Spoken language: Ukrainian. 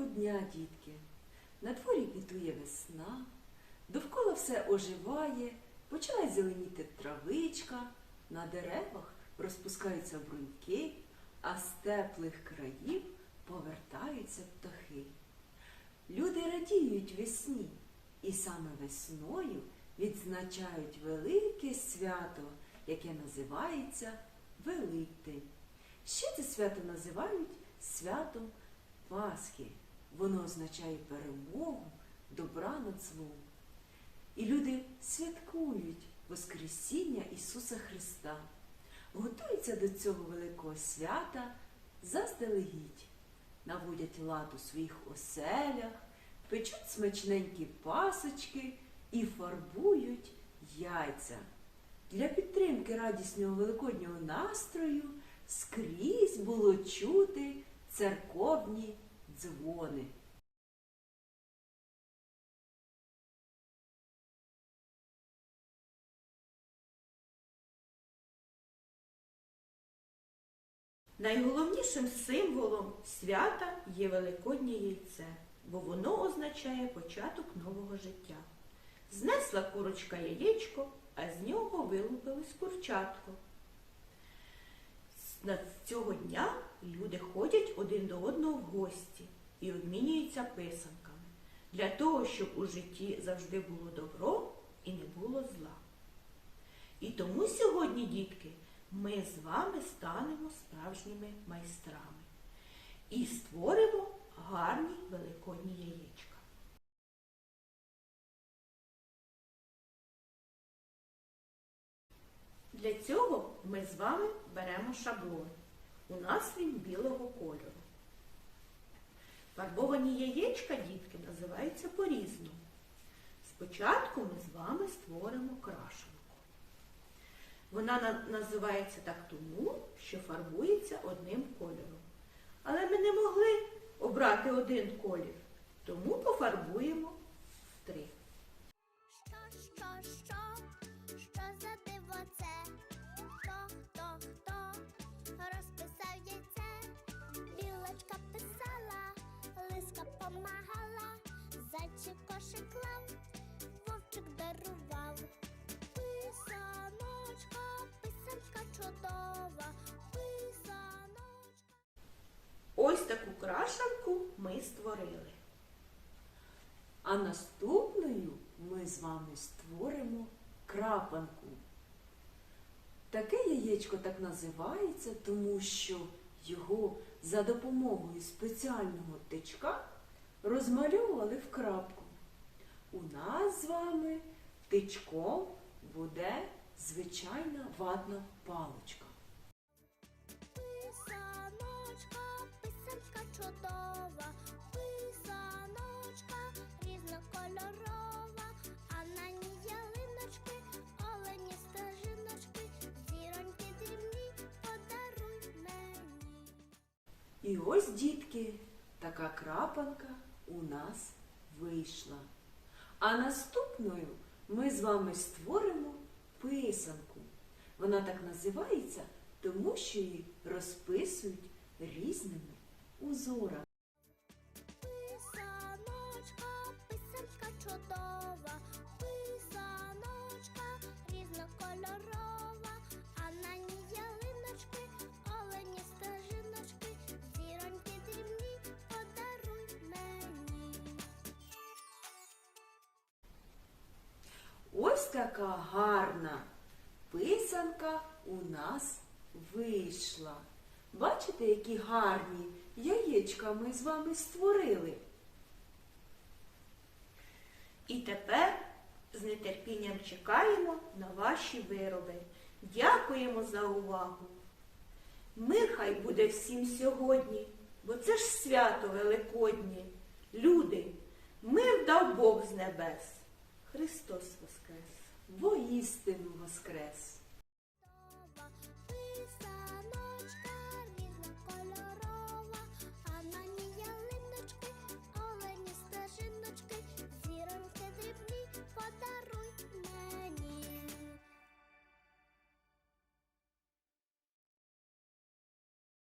Доброго дня, дітки! На дворі квітує весна, довкола все оживає, починає зеленіти травичка, на деревах розпускаються бруньки, а з теплих країв повертаються птахи. Люди радіють весні, і саме весною відзначають велике свято, яке називається Великдень. Ще це свято називають святом Пасхи. Воно означає перемогу, добра над злом. І люди святкують Воскресіння Ісуса Христа, готуються до цього великого свята заздалегідь, наводять лад у своїх оселях, печуть смачненькі пасочки і фарбують яйця. Для підтримки радісного великоднього настрою скрізь було чути церковні дзвони. Найголовнішим символом свята є Великоднє яйце, бо воно означає початок нового життя. Знесла курочка яєчко, а з нього вилупилось курчатко. З цього дня люди ходять один до одного в гості і обмінюються писанками для того, щоб у житті завжди було добро і не було зла. І тому сьогодні, дітки, ми з вами станемо справжніми майстрами і створимо гарні великодні яєчка. Для цього ми з вами беремо шаблон. У нас він білого кольору. Фарбовані яєчка, дітки, називаються по-різному. Спочатку ми з вами створимо крашенку. Вона на- називається так тому, що фарбується одним кольором. Але ми не могли обрати один колір, тому пофарбуємо лиска помагала, зайчик кошик клав, вовчик дарував. Писаночка, писанка чудова, писаночка. Ось таку крашенку ми створили. А наступною ми з вами створимо крапанку. Таке яєчко так називається, тому що його за допомогою спеціального тичка розмальовували в крапку. У нас з вами тичком буде звичайна ватна паличка. Писаночка, писанка чудова, І ось, дітки, така крапанка у нас вийшла. А наступною ми з вами створимо писанку. Вона так називається, тому що її розписують різними узорами. Ось така гарна писанка у нас вийшла. Бачите, які гарні яєчка ми з вами створили. І тепер з нетерпінням чекаємо на ваші вироби. Дякуємо за увагу. Мир хай буде всім сьогодні, бо це ж свято Великоднє. Люди, мир дав Бог з небес. Христос Воскрес! Воістину воскрес!